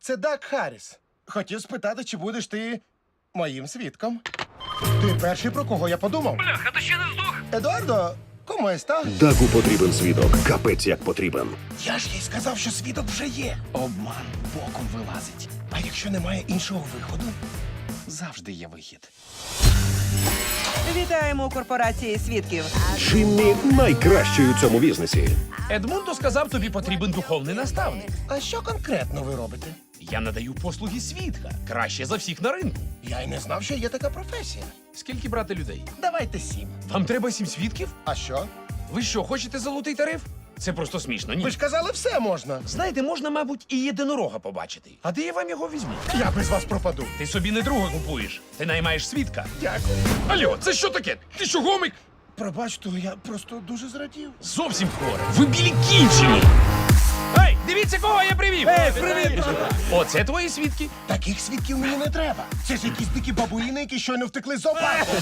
Це Дак Харріс. Хотів спитати, чи будеш ти моїм свідком. Ти перший, про кого я подумав. Бляха, ти ще не здох. Едуардо, кому еста? Даку потрібен свідок. Капець як потрібен. Я ж їй сказав, що свідок вже є. Обман боком вилазить. А якщо немає іншого виходу? Завжди є вихід. Вітаємо у корпорації свідків. Джиммі найкращий у цьому бізнесі. Едмундо сказав, тобі потрібен духовний наставник. А що конкретно ви робите? Я надаю послуги свідка. Краще за всіх на ринку. Я й не знав, що є така професія. Скільки брати людей? Давайте сім. Вам треба сім свідків? А що? Ви що, хочете золотий тариф? Це просто смішно, ні. Ви ж казали, все можна. Знаєте, можна, мабуть, і єдинорога побачити. А де я вам його візьму? Я без вас пропаду. Ти собі не друга купуєш. Ти наймаєш свідка. Дякую. Алло, це що таке? Ти що, гомик? Пробачте, я просто дуже зрадів. Зовсім хворе. Ви білі кінчені. Ей, дивіться, кого я привів! Ей, привіт! Оце твої свідки. Таких свідків мені не треба. Це ж якісь дикі бабуїни, які щойно втекли з зоопарку.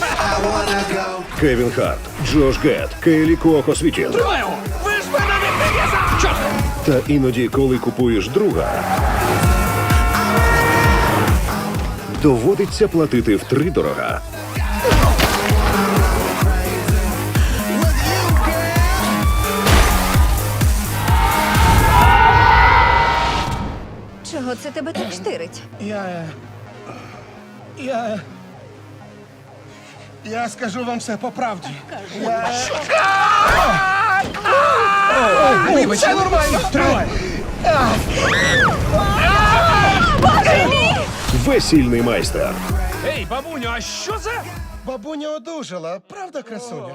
Кевін Харт, Джош Гет, Кейлі Куоко Світін. Ви Та іноді, коли купуєш друга, доводиться платити втридорога. Чого це тебе так штирить? Я. Я. Я скажу вам все по правді. Я... Вибач, Все нормально. Тримай. Весільний майстер. Ей, бабуню, а що це? Бабуня одужала, правда, красуня?